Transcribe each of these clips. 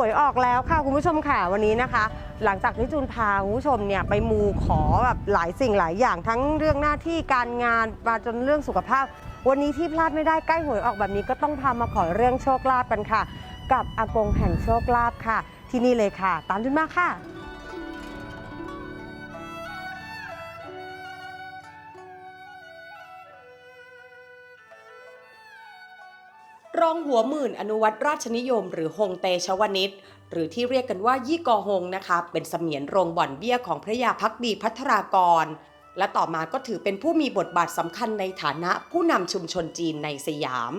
วยออกแล้วค่ะคุณผู้ชมค่ะวันนี้นะคะ หลังจากที่จูนพาคุณผู้ชมเนี่ยไปมูขอแบบหลายสิ่งหลายอย่างทั้งเรื่องหน้าที่การงานมาจนเรื่องสุขภาพ วันนี้ที่พลาดไม่ได้ใกล้หวยออกแบบนี้ก็ต้องพามาขอเรื่องโชคลาภกันค่ะ กับอากงแห่งโชคลาภค่ะ ที่นี่เลยค่ะ ตามจุนมาค่ะ รองหัวหมื่นอนุวัตรราชนิยม หรือฮงเตชวนิชหรือที่เรียกกันว่ายี่กอฮงนะคะ เป็นเสมียนโรงบ่อนเบี้ยของพระยาพักดีพัทรากร และต่อมาก็ถือเป็นผู้มีบทบาทสำคัญในฐานะผู้นำชุมชนจีนในสยาม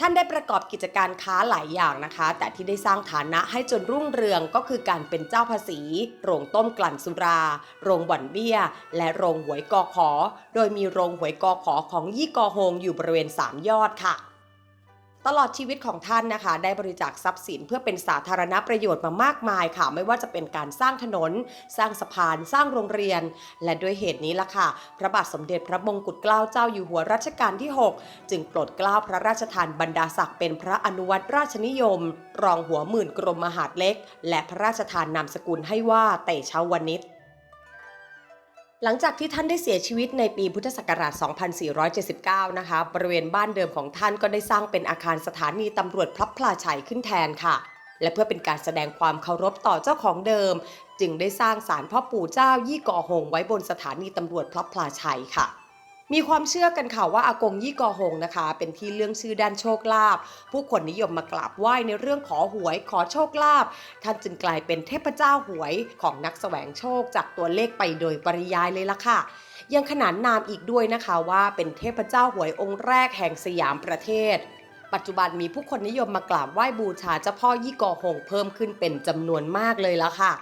ท่านได้ประกอบกิจการค้าหลายอย่างนะคะ แต่ที่ได้สร้างฐานะให้จนรุ่งเรืองก็คือการเป็นเจ้าภาษี โรงต้มกลั่นสุรา โรงบ่อนเบี้ย และโรงหวยกอขอ โดยมีโรงหวยกอขอของยี่กอโฮงอยู่บริเวณสามยอดค่ะ ตลอดชีวิตของท่านนะคะ ได้บริจาคทรัพย์สินเพื่อเป็นสาธารณประโยชน์มามากมายค่ะ ไม่ว่าจะเป็นการสร้างถนน สร้างสะพาน สร้างโรงเรียน และด้วยเหตุนี้ล่ะค่ะ พระบาทสมเด็จพระมงกุฎเกล้าเจ้าอยู่หัวรัชกาลที่ 6 จึงโปรดเกล้าพระราชทานบรรดาศักดิ์เป็นพระอนุวัตรราชนิยม รองหัวหมื่นกรมมหาดเล็ก และพระราชทานนามสกุลให้ว่าเตชะวนิช หลังจากที่ท่านได้เสียชีวิตในปีพุทธศักราช 2479 นะคะ บริเวณบ้านเดิมของท่านก็ได้สร้างเป็นอาคารสถานีตำรวจพลับพลาชัยขึ้นแทนค่ะ และเพื่อเป็นการแสดงความเคารพต่อเจ้าของเดิม จึงได้สร้างศาลพ่อปู่เจ้ายี่ก่อหงไว้บนสถานีตำรวจพลับพลาชัยค่ะ มีความเชื่อกันค่ะว่าอากงยี่กอหงนะคะ เป็นที่เรื่องชื่อด้านโชคลาภผู้คนนิยมมากราบไหว้ในเรื่องขอหวยขอโชคลาภท่านจึงกลายเป็นเทพเจ้าหวยของนักแสวงโชคจากตัวเลขไปโดยปริยายเลยล่ะค่ะยังขนานนามอีกด้วยนะคะว่าเป็นเทพเจ้าหวยองค์แรกแห่งสยามประเทศ ปัจจุบันมีผู้คนนิยมมากราบไหว้บูชาเจ้าพ่อยี่กอหงเพิ่มขึ้นเป็นจำนวนมากเลยละค่ะ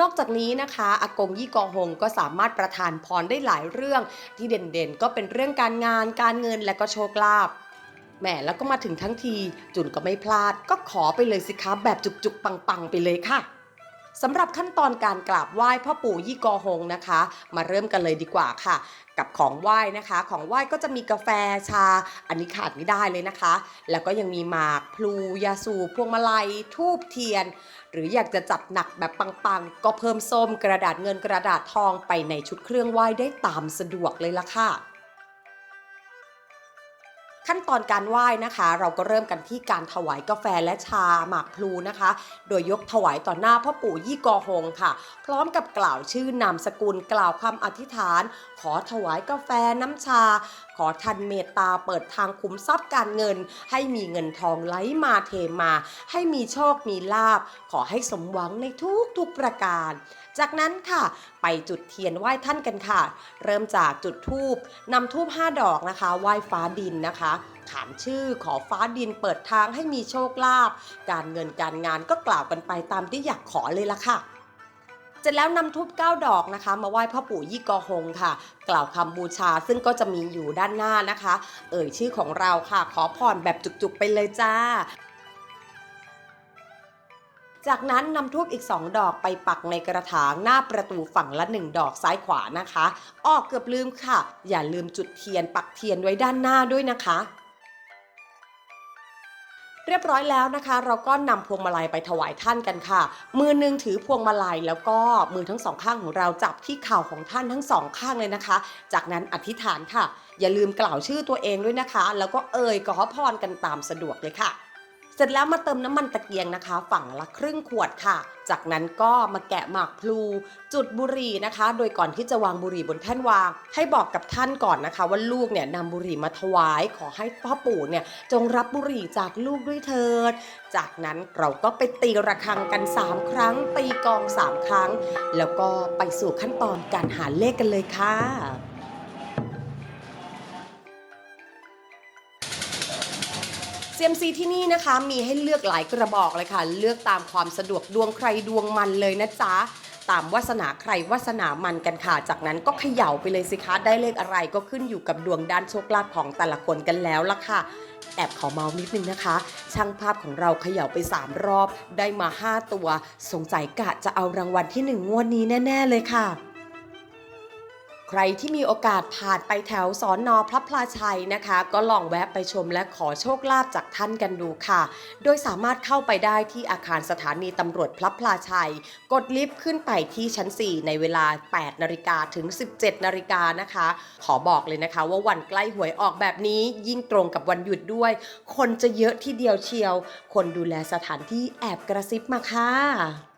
นอกจากนี้นะคะอากงยี่กอหงก็สามารถประทานพรได้หลายเรื่อง ที่เด่นๆ ก็เป็นเรื่องการงาน การเงินและก็โชคลาภแหมแล้วก็มาถึงทั้งที จุนก็ไม่พลาด ก็ขอไปเลยสิคะแบบจุกๆปังๆ ไปเลยค่ะ สำหรับขั้นตอนการกราบไหว้พ่อปู่ยี่กอหงนะคะ มาเริ่มกันเลยดีกว่าค่ะ กับของไหว้นะคะ ของไหว้ก็จะมีกาแฟชา อันนี้ขาดไม่ได้เลยนะคะ แล้วก็ยังมีหมากพลูยาสูบพวงมาลัยทูบเทียน หรืออยากจะจัดหนักแบบปังๆ ก็เพิ่มส้มกระดาษเงินกระดาษทองไปในชุดเครื่องไหว้ได้ตามสะดวกเลยล่ะค่ะ ขั้นตอนการไหว้นะคะ เราก็เริ่มกันที่การถวายกาแฟและชาหมากพลูนะคะ โดยยกถวายต่อหน้าพ่อปู่ยี่กอหงค่ะ พร้อมกับกล่าวชื่อนามสกุลกล่าวคำอธิษฐาน ขอถวายกาแฟน้ำชาขอท่านเมตตาเปิดทางคุ้มทรัพย์การเงิน ให้มีเงินทองไหลมาเทมา ให้มีโชคมีลาบ ขอให้สมหวังในทุกทุกๆประการ จากนั้นค่ะ ไปจุดเทียนไหว้ท่านกันค่ะ เริ่มจากจุดทูบนำทูบ5ดอกนะคะไหว้ฟ้าดินนะคะขานชื่อขอฟ้าดินเปิดทางให้มีโชคลาภการเงินการงานก็กล่าวกันไปตามที่อยากขอเลยละค่ะ เสร็จแล้วนำทูบ9ดอกนะคะ มาไหว้พ่อปู่ยี่กอหงค่ะ กล่าวคำบูชาซึ่งก็จะมีอยู่ด้านหน้านะคะ เอ่ยชื่อของเราค่ะ ขอพรแบบจุกๆไปเลยจ้าจากนั้นนำทูบอีก 2 ดอกไปปักในกระถางหน้าประตูฝั่งละ 1 ดอกซ้ายขวานะคะอ้อเกือบลืมค่ะ อย่าลืมจุดเทียนปักเทียนไว้ด้านหน้าด้วยนะคะ เรียบร้อยแล้วนะคะ เราก็นำพวงมาลัยไปถวายท่านกันค่ะ มือหนึงถือพวงมาลัยแล้วก็มือทั้งสองข้างของเราจับที่เข่าของท่านทั้งสองข้างเลยนะคะ จากนั้นอธิษฐานค่ะ อย่าลืมกล่าวชื่อตัวเองด้วยนะคะ แล้วก็เอ่ยขอพรกันตามสะดวกเลยค่ะ เสร็จแล้วมาเติมน้ำมันตะเกียงนะคะ ฝั่งละครึ่งขวดค่ะ จากนั้นก็มาแกะหมากพลู จุดบุหรี่นะคะ โดยก่อนที่จะวางบุหรี่บนแท่นวาง ให้บอกกับท่านก่อนนะคะ ว่าลูกเนี่ยนำบุหรี่มาถวาย ขอให้พ่อปู่เนี่ยจงรับบุหรี่จากลูกด้วยเถิด จากนั้นเราก็ไปตีระฆังกัน 3 ครั้ง ตีกอง 3 ครั้ง แล้วก็ไปสู่ขั้นตอนการหาเลขกันเลยค่ะ เซียมซีที่นี่นะคะมีให้เลือกหลายกระบอกเลยค่ะ เลือกตามความสะดวกดวงใครดวงมันเลยนะจ๊ะตามวาสนาใครวาสนามันกันค่ะ จากนั้นก็เขย่าไปเลยสิคะ ได้เลขอะไรก็ขึ้นอยู่กับดวงด้านโชคลาภของแต่ละคนกันแล้วล่ะค่ะ แอบขอเมาส์นิดนึงนะคะ ช่างภาพของเราเขย่าไป 3 รอบ ได้มา 5 ตัว สงสัยกะจะเอารางวัลที่ 1 งวดนี้แน่ ๆ เลยค่ะ ใครที่มีโอกาสผ่านไปแถวสอนอพระพลาชัยนะคะ ก็ลองแวะไปชมและขอโชคลาภจากท่านกันดูค่ะ โดยสามารถเข้าไปได้ที่อาคารสถานีตำรวจพระพลาชัย กดลิฟต์ขึ้นไปที่ชั้น 4 ในเวลา 8 นาฬิกาถึง 17 นาฬิกานะคะ ขอบอกเลยนะคะ ว่าวันใกล้หวยออกแบบนี้ยิ่งตรงกับวันหยุดด้วย คนจะเยอะที่เดียวเชียว คนดูแลสถานที่แอบกระซิบมาค่ะ